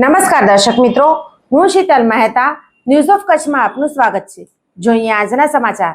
નમસ્કાર દર્શક મિત્રો, હું શીતલ મહેતા ન્યૂઝ ઓફ કચ્છમાં આપનું સ્વાગત છે. જોઈએ આજના સમાચાર.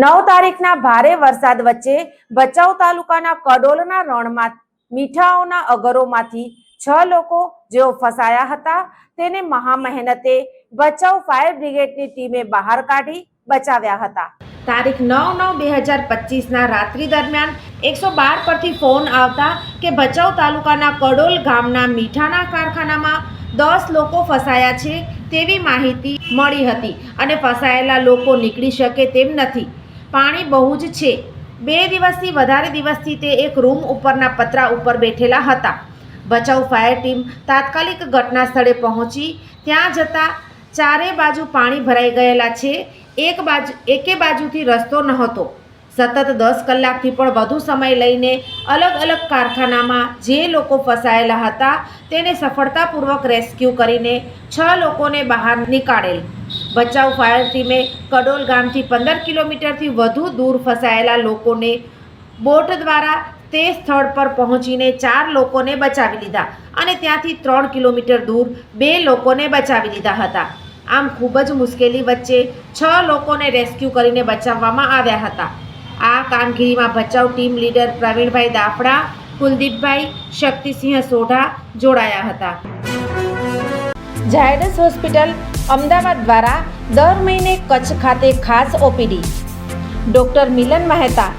નવ તારીખના ભારે વરસાદ વચ્ચે ભચાઉ તાલુકાના કડોલના રણમાં મીઠાઓના અગરોમાંથી છ લોકો જેઓ ફસાયા હતા, તેને મહા મહેનતે ભચાઉ ફાયર બ્રિગેડની ટીમે બહાર કાઢી બચાવ્યા હતા. તારીખ નવ નવ બે હજાર પચીસના રાત્રિ દરમિયાન એકસો બાર પરથી ફોન આવતા કે ભચાઉ તાલુકાના કડોલ ગામના મીઠાના કારખાનામાં દસ લોકો ફસાયા છે તેવી માહિતી મળી હતી અને ફસાયેલા લોકો નીકળી શકે તેમ નથી. પાણી બહુ જ છે. બે દિવસથી વધારે દિવસથી તે એક રૂમ ઉપરના પતરા ઉપર બેઠેલા હતા. બચાવ ફાયર ટીમ તાત્કાલિક ઘટના સ્થળે પહોંચી. ત્યાં જતાં ચારે બાજુ પાણી ભરાઈ ગયેલા છે. એક બાજુ, એકે બાજુથી રસ્તો નહોતો. સતત દસ કલાકથી પણ વધુ સમય લઈને અલગ અલગ કારખાનામાં જે લોકો ફસાયેલા હતા તેને સફળતાપૂર્વક રેસ્ક્યુ કરીને છ લોકોને બહાર નીકાળેલ. બચાવ ફાયર ટીમે કડોલ ગામથી પંદર કિલોમીટરથી વધુ દૂર ફસાયેલા લોકોને બોટ દ્વારા તે સ્થળ પર પહોંચીને ચાર લોકોને બચાવી લીધા અને ત્યાંથી ત્રણ કિલોમીટર દૂર બે લોકોને બચાવી લીધા હતા. આમ ખૂબ જ મુશ્કેલી વચ્ચે છ લોકોને રેસ્ક્યુ કરીને બચાવવામાં આવ્યા હતા. આ કામગીરીમાં બચાવ ટીમ લીડર પ્રવીણભાઈ દાફડા, કુલદીપભાઈ શક્તિસિંહ સોઢા જોડાયા હતા. ઝાયડસ હોસ્પિટલ અમદાવાદ દ્વારા દર મહિને કચ્છ ખાતે ખાસ OPD. Doctor Milan Mehta,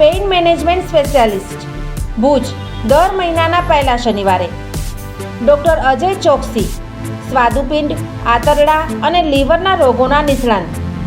pain management specialist. Bhuj, દર મહિનાના પહેલા શનિવારે. ડૉક્ટર અજય ચોકસી, સ્વાદુપિંડ, આંતરડા અને લીવરના રોગોના નિષ્ણાંત.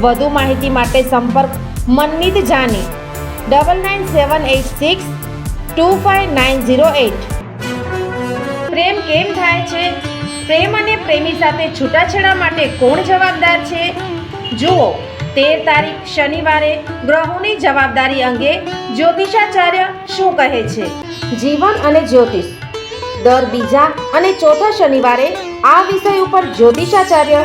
વધુ માહિતી માટે સંપર્ક Manmeet Jani. Double nine seven eight six two five nine zero eight પ્રેમ કેમ થાય છે? પ્રેમ અને પ્રેમી સાથે છૂટાછેડા માટે કોણ જવાબદાર છે? જુઓ, તેર તારીખ શનિવારે ગ્રહોની જવાબદારી અંગે જ્યોતિષાચાર્ય શું કહે છે? જીવન અને જ્યોતિષ. દર બીજા અને ચોથા શનિવારે આ વિષય ઉપર જ્યોતિષાચાર્ય